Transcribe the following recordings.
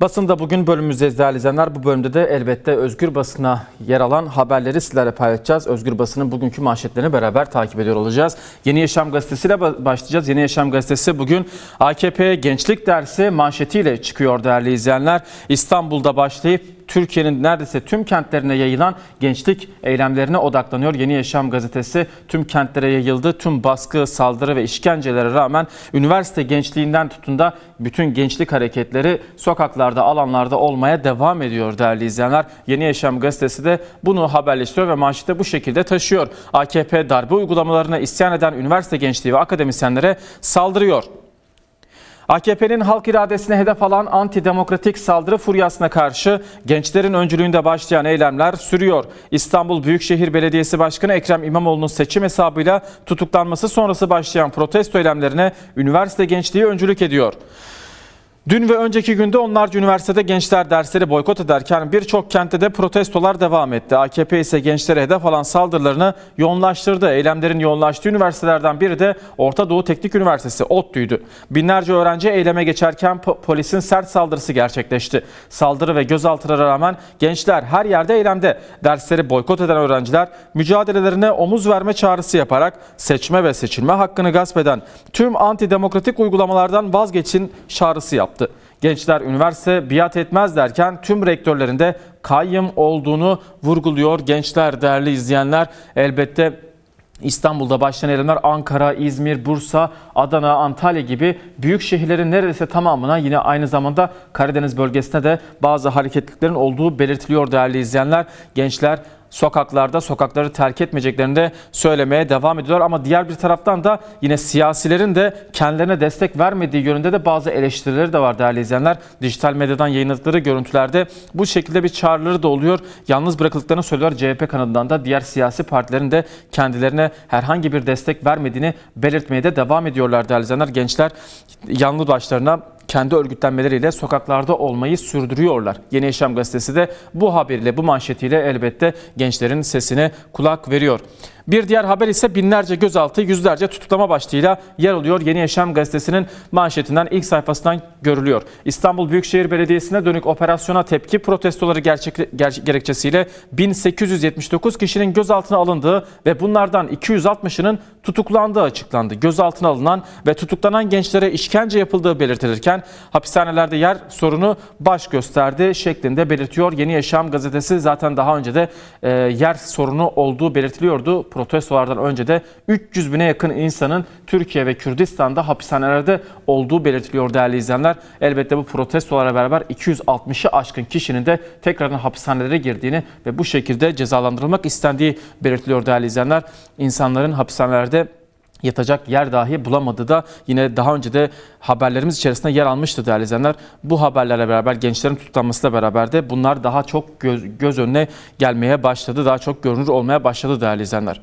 Basında bugün bölümümüzde değerli izleyenler. Bu bölümde de elbette Özgür Basın'a yer alan haberleri sizlerle paylaşacağız. Özgür Basın'ın bugünkü manşetlerini beraber takip ediyor olacağız. Yeni Yaşam Gazetesi ile ba- başlayacağız. Yeni Yaşam Gazetesi bugün AKP Gençlik Dersi manşetiyle çıkıyor değerli izleyenler. İstanbul'da başlayıp Türkiye'nin neredeyse tüm kentlerine yayılan gençlik eylemlerine odaklanıyor. Yeni Yaşam gazetesi tüm kentlere yayıldı. Tüm baskı, saldırı ve işkencelere rağmen üniversite gençliğinden tutun da bütün gençlik hareketleri sokaklarda, alanlarda olmaya devam ediyor değerli izleyenler. Yeni Yaşam gazetesi de bunu haberleştiriyor ve manşete bu şekilde taşıyor. AKP darbe uygulamalarına isyan eden üniversite gençliği ve akademisyenlere saldırıyor. AKP'nin halk iradesine hedef alan antidemokratik saldırı furyasına karşı gençlerin öncülüğünde başlayan eylemler sürüyor. İstanbul Büyükşehir Belediyesi Başkanı Ekrem İmamoğlu'nun seçim hesabıyla tutuklanması sonrası başlayan protesto eylemlerine üniversite gençliği öncülük ediyor. Dün ve önceki günde onlarca üniversitede gençler dersleri boykot ederken birçok kentte de protestolar devam etti. AKP ise gençlere hedef alan saldırılarını yoğunlaştırdı. Eylemlerin yoğunlaştığı üniversitelerden biri de Orta Doğu Teknik Üniversitesi ODTÜ'ydü. Binlerce öğrenci eyleme geçerken po- polisin sert saldırısı gerçekleşti. Saldırı ve gözaltılara rağmen gençler her yerde eylemde. Dersleri boykot eden öğrenciler mücadelelerine omuz verme çağrısı yaparak seçme ve seçilme hakkını gasp eden tüm antidemokratik uygulamalardan vazgeçin çağrısı yaptı. Gençler üniversite biat etmez derken tüm rektörlerin de kayyım olduğunu vurguluyor. Gençler değerli izleyenler elbette İstanbul'da başlayan eylemler Ankara, İzmir, Bursa, Adana, Antalya gibi büyük şehirlerin neredeyse tamamına yine aynı zamanda Karadeniz bölgesinde de bazı hareketliliklerin olduğu belirtiliyor değerli izleyenler. Gençler sokaklarda sokakları terk etmeyeceklerini de söylemeye devam ediyorlar. Ama diğer bir taraftan da yine siyasilerin de kendilerine destek vermediği yönünde de bazı eleştirileri de var değerli izleyenler. Dijital medyadan yayınladıkları görüntülerde bu şekilde bir çağrıları da oluyor. Yalnız bırakıldıklarını söylüyor. CHP kanadından da diğer siyasi partilerin de kendilerine herhangi bir destek vermediğini belirtmeye de devam ediyorlar değerli izleyenler. Gençler yalnız başlarına kendi örgütlenmeleriyle sokaklarda olmayı sürdürüyorlar. Yeni Yaşam gazetesi de bu haberiyle, bu manşetiyle elbette gençlerin sesine kulak veriyor. Bir diğer haber ise binlerce gözaltı, yüzlerce tutuklama başlığıyla yer alıyor. Yeni Yaşam gazetesinin manşetinden ilk sayfasından görülüyor. İstanbul Büyükşehir Belediyesi'ne dönük operasyona tepki protestoları gerçek, ger- gerekçesiyle 1879 kişinin gözaltına alındığı ve bunlardan 260'ının tutuklandığı açıklandı. Gözaltına alınan ve tutuklanan gençlere işkence yapıldığı belirtilirken hapishanelerde yer sorunu baş gösterdi şeklinde belirtiyor. Yeni Yaşam gazetesi zaten daha önce de e, yer sorunu olduğu belirtiliyordu. Protestolardan önce de 300 bine yakın insanın Türkiye ve Kürdistan'da hapishanelerde olduğu belirtiliyor değerli izleyenler. Elbette bu protestolara beraber 260'ı aşkın kişinin de tekrardan hapishanelere girdiğini ve bu şekilde cezalandırılmak istendiği belirtiliyor değerli izleyenler. İnsanların hapishanelerde yatacak yer dahi bulamadı da yine daha önce de haberlerimiz içerisinde yer almıştı değerli izleyenler. Bu haberlerle beraber gençlerin tutuklanmasıyla beraber de bunlar daha çok göz, göz önüne gelmeye başladı. Daha çok görünür olmaya başladı değerli izleyenler.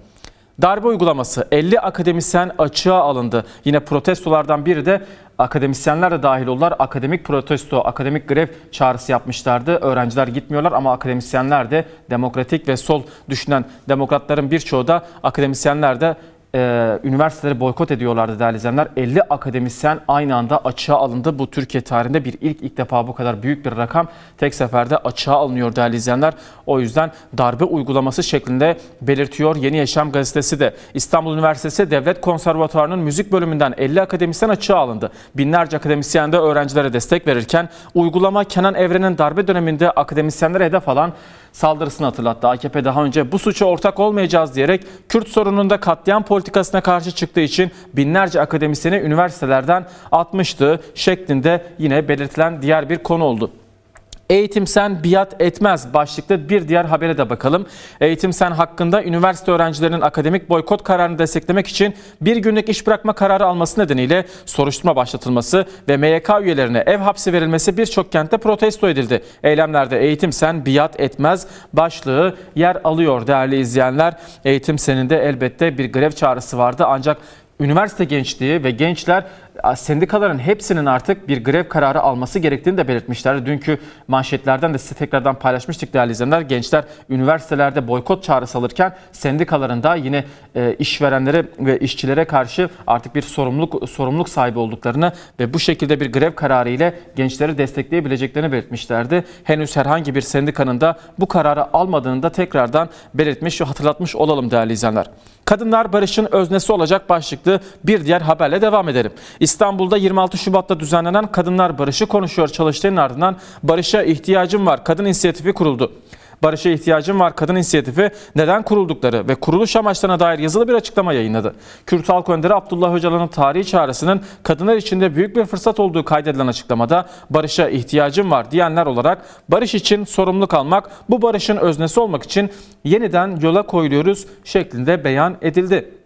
Darbe uygulaması 50 akademisyen açığa alındı. Yine protestolardan biri de akademisyenler de dahil oldular. Akademik protesto, akademik grev çağrısı yapmışlardı. Öğrenciler gitmiyorlar ama akademisyenler de demokratik ve sol düşünen demokratların birçoğu da akademisyenler de e, üniversiteleri boykot ediyorlardı değerli izleyenler. 50 akademisyen aynı anda açığa alındı. Bu Türkiye tarihinde bir ilk ilk defa bu kadar büyük bir rakam tek seferde açığa alınıyor değerli izleyenler. O yüzden darbe uygulaması şeklinde belirtiyor Yeni Yaşam gazetesi de. İstanbul Üniversitesi Devlet Konservatuvarı'nın müzik bölümünden 50 akademisyen açığa alındı. Binlerce akademisyen de öğrencilere destek verirken uygulama Kenan Evren'in darbe döneminde akademisyenlere hedef alan saldırısını hatırlattı. AKP daha önce bu suça ortak olmayacağız diyerek Kürt sorununda katliam politikasına karşı çıktığı için binlerce akademisyeni üniversitelerden atmıştı şeklinde yine belirtilen diğer bir konu oldu. Eğitim sen biat etmez başlıklı bir diğer habere de bakalım. Eğitim sen hakkında üniversite öğrencilerinin akademik boykot kararını desteklemek için bir günlük iş bırakma kararı alması nedeniyle soruşturma başlatılması ve MYK üyelerine ev hapsi verilmesi birçok kentte protesto edildi. Eylemlerde eğitim sen biat etmez başlığı yer alıyor değerli izleyenler. Eğitim seninde elbette bir grev çağrısı vardı ancak üniversite gençliği ve gençler sendikaların hepsinin artık bir grev kararı alması gerektiğini de belirtmişlerdi. Dünkü manşetlerden de size tekrardan paylaşmıştık değerli izleyenler. Gençler üniversitelerde boykot çağrısı alırken sendikaların da yine e, işverenlere ve işçilere karşı artık bir sorumluluk sorumluluk sahibi olduklarını ve bu şekilde bir grev kararı ile gençleri destekleyebileceklerini belirtmişlerdi. Henüz herhangi bir sendikanın da bu kararı almadığını da tekrardan belirtmiş ve hatırlatmış olalım değerli izleyenler. Kadınlar barışın öznesi olacak başlıklı bir diğer haberle devam edelim. İstanbul'da 26 Şubat'ta düzenlenen Kadınlar Barışı konuşuyor çalıştayının ardından barışa ihtiyacım var kadın inisiyatifi kuruldu. Barışa ihtiyacım var kadın inisiyatifi neden kuruldukları ve kuruluş amaçlarına dair yazılı bir açıklama yayınladı. Kürt Halk Önderi Abdullah Öcalan'ın tarihi çağrısının kadınlar için de büyük bir fırsat olduğu kaydedilen açıklamada barışa ihtiyacım var diyenler olarak barış için sorumluluk almak, bu barışın öznesi olmak için yeniden yola koyuluyoruz şeklinde beyan edildi.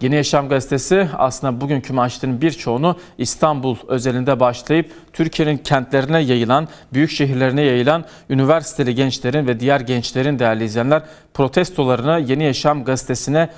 Yeni Yaşam gazetesi aslında bugünkü manşetinin birçoğunu İstanbul özelinde başlayıp Türkiye'nin kentlerine yayılan, büyük şehirlerine yayılan üniversiteli gençlerin ve diğer gençlerin değerli izleyenler protestolarını Yeni Yaşam gazetesine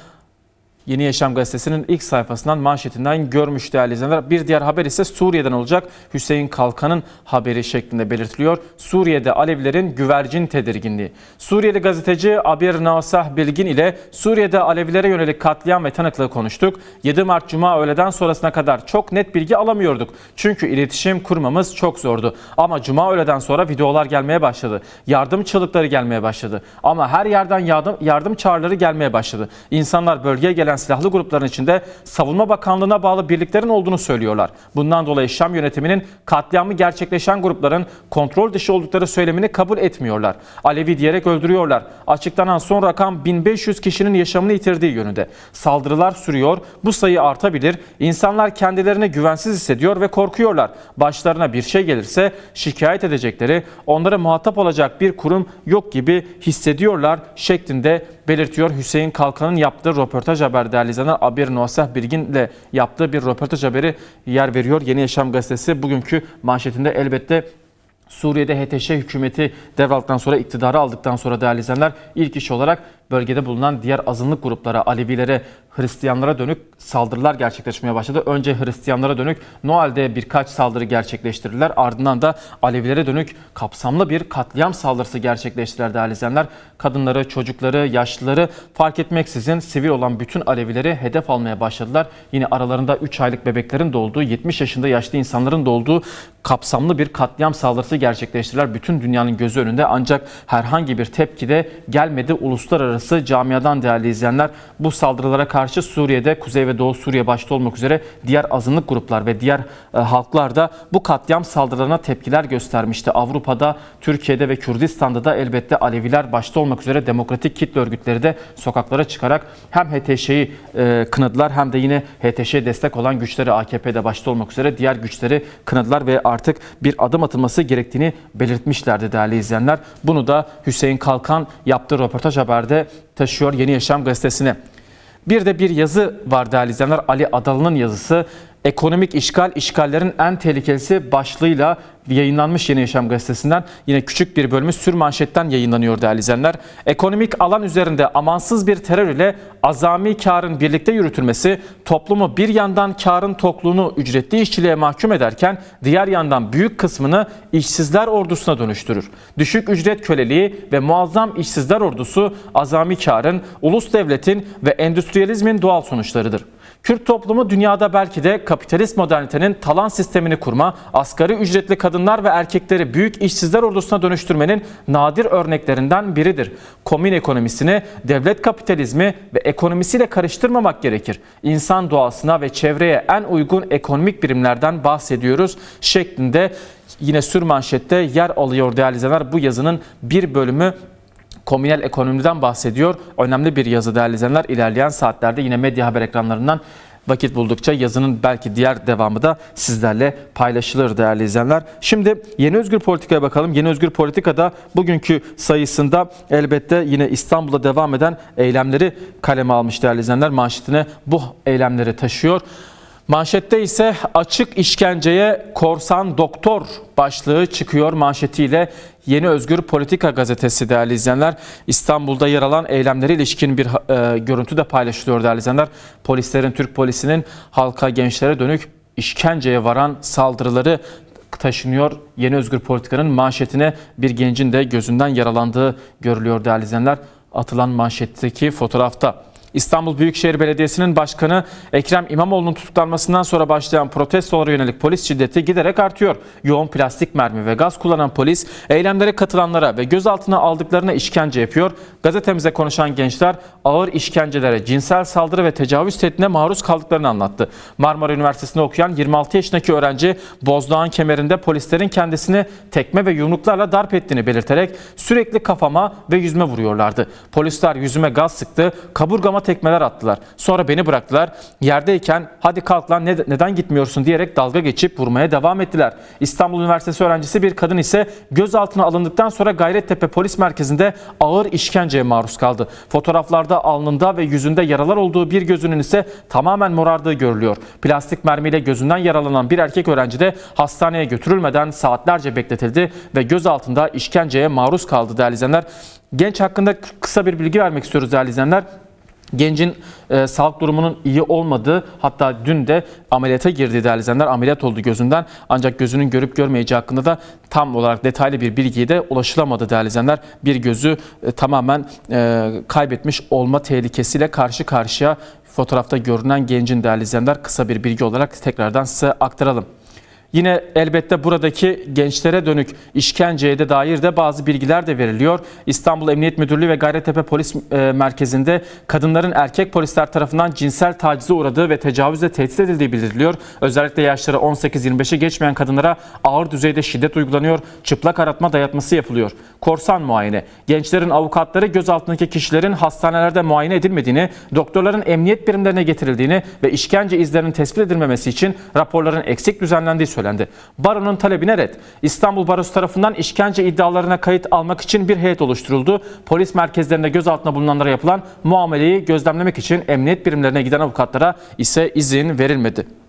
Yeni Yaşam gazetesinin ilk sayfasından manşetinden görmüş değerli izleyenler. Bir diğer haber ise Suriye'den olacak. Hüseyin Kalkan'ın haberi şeklinde belirtiliyor. Suriye'de Alevilerin güvercin tedirginliği. Suriyeli gazeteci Abir Nasah Bilgin ile Suriye'de Alevilere yönelik katliam ve tanıklığı konuştuk. 7 Mart Cuma öğleden sonrasına kadar çok net bilgi alamıyorduk. Çünkü iletişim kurmamız çok zordu. Ama Cuma öğleden sonra videolar gelmeye başladı. Yardım çığlıkları gelmeye başladı. Ama her yerden yardım, yardım çağrıları gelmeye başladı. İnsanlar bölgeye gelen silahlı grupların içinde Savunma Bakanlığı'na bağlı birliklerin olduğunu söylüyorlar. Bundan dolayı Şam yönetiminin katliamı gerçekleşen grupların kontrol dışı oldukları söylemini kabul etmiyorlar. Alevi diyerek öldürüyorlar. Açıklanan son rakam 1500 kişinin yaşamını yitirdiği yönünde. Saldırılar sürüyor. Bu sayı artabilir. İnsanlar kendilerini güvensiz hissediyor ve korkuyorlar. Başlarına bir şey gelirse şikayet edecekleri, onlara muhatap olacak bir kurum yok gibi hissediyorlar şeklinde belirtiyor. Hüseyin Kalkan'ın yaptığı röportaj haber değerli izleyenler. Abir Nuasah Bilgin ile yaptığı bir röportaj haberi yer veriyor. Yeni Yaşam gazetesi bugünkü manşetinde elbette Suriye'de HTŞ hükümeti devraldıktan sonra iktidarı aldıktan sonra değerli izleyenler ilk iş olarak bölgede bulunan diğer azınlık gruplara, Alevilere, Hristiyanlara dönük saldırılar gerçekleşmeye başladı. Önce Hristiyanlara dönük Noel'de birkaç saldırı gerçekleştirdiler. Ardından da Alevilere dönük kapsamlı bir katliam saldırısı gerçekleştirdiler değerli izleyenler. Kadınları, çocukları, yaşlıları fark etmeksizin sivil olan bütün Alevileri hedef almaya başladılar. Yine aralarında 3 aylık bebeklerin de olduğu, 70 yaşında yaşlı insanların da olduğu kapsamlı bir katliam saldırısı gerçekleştirdiler. Bütün dünyanın gözü önünde ancak herhangi bir tepki de gelmedi. Uluslararası camiadan değerli izleyenler bu saldırılara karşı Suriye'de Kuzey ve Doğu Suriye başta olmak üzere diğer azınlık gruplar ve diğer e, halklar da bu katliam saldırılarına tepkiler göstermişti. Avrupa'da, Türkiye'de ve Kürdistan'da da elbette Aleviler başta olmak üzere demokratik kitle örgütleri de sokaklara çıkarak hem HTŞ'yi e, kınadılar hem de yine HTŞ'ye destek olan güçleri AKP'de başta olmak üzere diğer güçleri kınadılar ve artık bir adım atılması gerektiğini belirtmişlerdi değerli izleyenler. Bunu da Hüseyin Kalkan yaptığı röportaj haberde taşıyor Yeni Yaşam gazetesine. Bir de bir yazı var değerli izleyenler. Ali Adalı'nın yazısı. Ekonomik işgal, işgallerin en tehlikelisi başlığıyla yayınlanmış Yeni Yaşam gazetesinden. Yine küçük bir bölümü sür manşetten yayınlanıyor değerli izleyenler. Ekonomik alan üzerinde amansız bir terör ile azami karın birlikte yürütülmesi toplumu bir yandan karın tokluğunu ücretli işçiliğe mahkum ederken diğer yandan büyük kısmını işsizler ordusuna dönüştürür. Düşük ücret köleliği ve muazzam işsizler ordusu azami karın, ulus devletin ve endüstriyalizmin doğal sonuçlarıdır. Kürt toplumu dünyada belki de kapitalist modernitenin talan sistemini kurma, asgari ücretli kadınlar ve erkekleri büyük işsizler ordusuna dönüştürmenin nadir örneklerinden biridir. Komün ekonomisini devlet kapitalizmi ve ekonomisiyle karıştırmamak gerekir. İnsan doğasına ve çevreye en uygun ekonomik birimlerden bahsediyoruz şeklinde yine sür manşette yer alıyor değerli izleyenler. Bu yazının bir bölümü komünel ekonomiden bahsediyor. Önemli bir yazı değerli izleyenler. İlerleyen saatlerde yine medya haber ekranlarından vakit buldukça yazının belki diğer devamı da sizlerle paylaşılır değerli izleyenler. Şimdi Yeni Özgür Politika'ya bakalım. Yeni Özgür Politika'da bugünkü sayısında elbette yine İstanbul'da devam eden eylemleri kaleme almış değerli izleyenler. Manşetine bu eylemleri taşıyor. Manşette ise açık işkenceye korsan doktor başlığı çıkıyor manşetiyle Yeni Özgür Politika gazetesi değerli izleyenler. İstanbul'da yer alan eylemlere ilişkin bir e, görüntü de paylaşılıyor değerli izleyenler. Polislerin, Türk polisinin halka, gençlere dönük işkenceye varan saldırıları taşınıyor. Yeni Özgür Politika'nın manşetine bir gencin de gözünden yaralandığı görülüyor değerli izleyenler. Atılan manşetteki fotoğrafta. İstanbul Büyükşehir Belediyesi'nin başkanı Ekrem İmamoğlu'nun tutuklanmasından sonra başlayan protestolara yönelik polis şiddeti giderek artıyor. Yoğun plastik mermi ve gaz kullanan polis eylemlere katılanlara ve gözaltına aldıklarına işkence yapıyor. Gazetemize konuşan gençler ağır işkencelere, cinsel saldırı ve tecavüz tehdidine maruz kaldıklarını anlattı. Marmara Üniversitesi'nde okuyan 26 yaşındaki öğrenci Bozdağ'ın kemerinde polislerin kendisini tekme ve yumruklarla darp ettiğini belirterek sürekli kafama ve yüzüme vuruyorlardı. Polisler yüzüme gaz sıktı, kaburgama tekmeler attılar. Sonra beni bıraktılar. Yerdeyken hadi kalk lan ne- neden gitmiyorsun diyerek dalga geçip vurmaya devam ettiler. İstanbul Üniversitesi öğrencisi bir kadın ise gözaltına alındıktan sonra Gayrettepe Polis Merkezi'nde ağır işkenceye maruz kaldı. Fotoğraflarda alnında ve yüzünde yaralar olduğu bir gözünün ise tamamen morardığı görülüyor. Plastik mermiyle gözünden yaralanan bir erkek öğrenci de hastaneye götürülmeden saatlerce bekletildi ve gözaltında işkenceye maruz kaldı değerli izleyenler. Genç hakkında kısa bir bilgi vermek istiyoruz değerli izleyenler. Gencin e, sağlık durumunun iyi olmadığı hatta dün de ameliyata girdiği değerli izleyenler ameliyat oldu gözünden. Ancak gözünün görüp görmeyeceği hakkında da tam olarak detaylı bir bilgiye de ulaşılamadı değerli izleyenler. Bir gözü e, tamamen e, kaybetmiş olma tehlikesiyle karşı karşıya fotoğrafta görünen gencin değerli izleyenler kısa bir bilgi olarak tekrardan size aktaralım. Yine elbette buradaki gençlere dönük işkenceye de dair de bazı bilgiler de veriliyor. İstanbul Emniyet Müdürlüğü ve Gayrettepe Polis e, Merkezi'nde kadınların erkek polisler tarafından cinsel tacize uğradığı ve tecavüzle tehdit edildiği bildiriliyor. Özellikle yaşları 18-25'i geçmeyen kadınlara ağır düzeyde şiddet uygulanıyor, çıplak aratma dayatması yapılıyor. Korsan muayene. Gençlerin avukatları gözaltındaki kişilerin hastanelerde muayene edilmediğini, doktorların emniyet birimlerine getirildiğini ve işkence izlerinin tespit edilmemesi için raporların eksik düzenlendiği söylendi. Baronun talebine red. İstanbul Barosu tarafından işkence iddialarına kayıt almak için bir heyet oluşturuldu. Polis merkezlerinde gözaltına bulunanlara yapılan muameleyi gözlemlemek için emniyet birimlerine giden avukatlara ise izin verilmedi.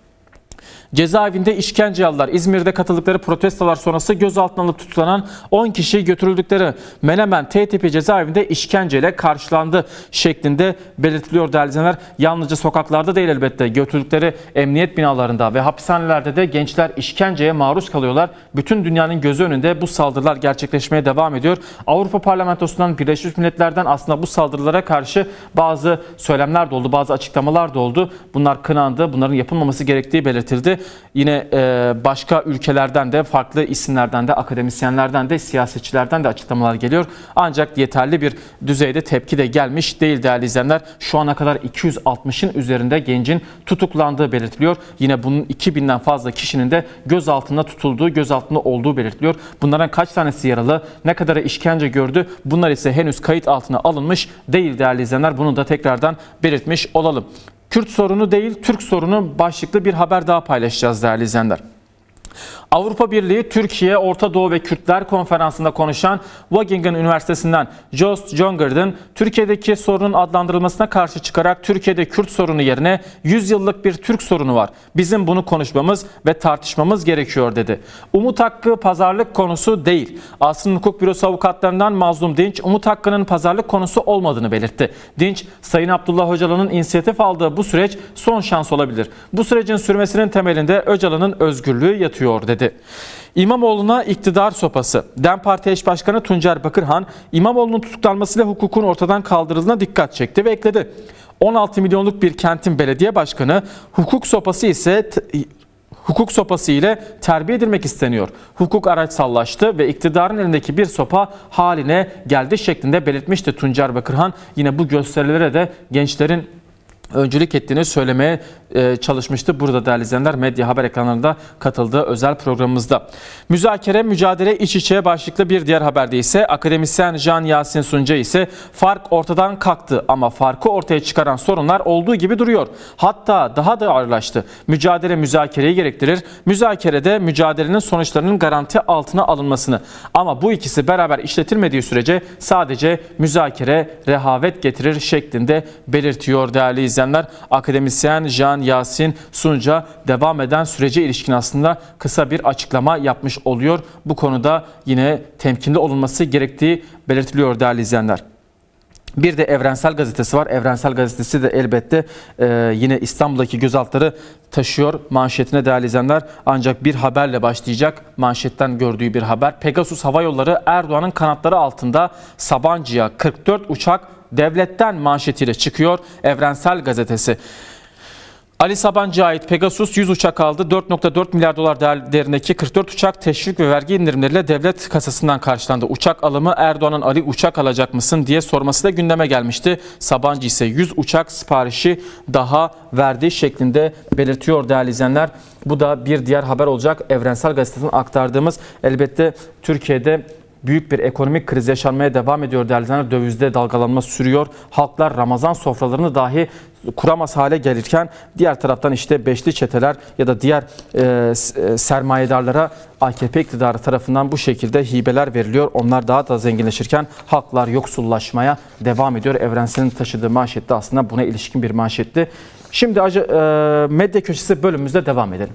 Cezaevinde işkence aldılar. İzmir'de katıldıkları protestolar sonrası gözaltına alınıp tutulan 10 kişi götürüldükleri Menemen TTP cezaevinde işkenceyle karşılandı şeklinde belirtiliyor değerli. Yalnızca sokaklarda değil elbette götürdükleri emniyet binalarında ve hapishanelerde de gençler işkenceye maruz kalıyorlar. Bütün dünyanın gözü önünde bu saldırılar gerçekleşmeye devam ediyor. Avrupa Parlamentosu'ndan Birleşmiş Milletler'den aslında bu saldırılara karşı bazı söylemler de oldu, bazı açıklamalar da oldu. Bunlar kınandı, bunların yapılmaması gerektiği belirtildi. Yine e, başka ülkelerden de farklı isimlerden de akademisyenlerden de siyasetçilerden de açıklamalar geliyor. Ancak yeterli bir düzeyde tepki de gelmiş değil değerli izleyenler. Şu ana kadar 260'ın üzerinde gencin tutuklandığı belirtiliyor. Yine bunun 2000'den fazla kişinin de gözaltında tutulduğu, gözaltında olduğu belirtiliyor. Bunlardan kaç tanesi yaralı, ne kadarı işkence gördü bunlar ise henüz kayıt altına alınmış değil değerli izleyenler. Bunu da tekrardan belirtmiş olalım. Kürt sorunu değil, Türk sorunu başlıklı bir haber daha paylaşacağız değerli izleyenler. Avrupa Birliği, Türkiye, Orta Doğu ve Kürtler konferansında konuşan Wageningen Üniversitesi'nden Joost Jonger'ın Türkiye'deki sorunun adlandırılmasına karşı çıkarak Türkiye'de Kürt sorunu yerine 100 yıllık bir Türk sorunu var. Bizim bunu konuşmamız ve tartışmamız gerekiyor dedi. Umut hakkı pazarlık konusu değil. Asrın Hukuk Bürosu avukatlarından Mazlum Dinç, umut hakkının pazarlık konusu olmadığını belirtti. Dinç, Sayın Abdullah Öcalan'ın inisiyatif aldığı bu süreç son şans olabilir. Bu sürecin sürmesinin temelinde Öcalan'ın özgürlüğü yatıyor dedi. İmamoğlu'na iktidar sopası. DEM Parti eş başkanı Tuncer Bakırhan, İmamoğlu'nun tutuklanmasıyla hukukun ortadan kaldırıldığına dikkat çekti ve ekledi. 16 milyonluk bir kentin belediye başkanı, hukuk sopası ise hukuk sopası ile terbiye edilmek isteniyor. Hukuk araçsallaştı ve iktidarın elindeki bir sopa haline geldi şeklinde belirtmişti Tuncer Bakırhan. Yine bu gösterilere de gençlerin öncülük ettiğini söylemeye çalışmıştı. Burada değerli izleyenler medya haber ekranlarında katıldığı özel programımızda. Müzakere, mücadele iç içe başlıklı bir diğer haberde ise akademisyen Can Yasin Sunca ise fark ortadan kalktı ama farkı ortaya çıkaran sorunlar olduğu gibi duruyor. Hatta daha da ağırlaştı. Mücadele müzakereyi gerektirir. Müzakerede mücadelenin sonuçlarının garanti altına alınmasını. Ama bu ikisi beraber işletilmediği sürece sadece müzakere rehavet getirir şeklinde belirtiyor değerli izleyenler. Akademisyen Can Yasin Sunca devam eden sürece ilişkin aslında kısa bir açıklama yapmış oluyor. Bu konuda yine temkinli olunması gerektiği belirtiliyor değerli izleyenler. Bir de Evrensel Gazetesi var. Evrensel Gazetesi de elbette e, yine İstanbul'daki gözaltıları taşıyor manşetine değerli izleyenler. Ancak bir haberle başlayacak. Manşetten gördüğü bir haber. Pegasus Hava Yolları Erdoğan'ın kanatları altında Sabancı'ya 44 uçak devletten manşetiyle çıkıyor Evrensel Gazetesi. Ali Sabancı'ya ait Pegasus 100 uçak aldı. 4.4 milyar dolar değer- değerindeki 44 uçak teşvik ve vergi indirimleriyle devlet kasasından karşılandı. Uçak alımı Erdoğan'ın Ali uçak alacak mısın diye sorması da gündeme gelmişti. Sabancı ise 100 uçak siparişi daha verdi şeklinde belirtiyor değerli izleyenler. Bu da bir diğer haber olacak. Evrensel Gazetesi'nin aktardığımız elbette Türkiye'de büyük bir ekonomik kriz yaşanmaya devam ediyor değerli izleyenler. Dövizde dalgalanma sürüyor. Halklar Ramazan sofralarını dahi kuramaz hale gelirken diğer taraftan işte beşli çeteler ya da diğer e, e, sermayedarlara AKP iktidarı tarafından bu şekilde hibeler veriliyor. Onlar daha da zenginleşirken halklar yoksullaşmaya devam ediyor. Evrensel'in taşıdığı manşette aslında buna ilişkin bir manşetti. Şimdi e, medya köşesi bölümümüzde devam edelim.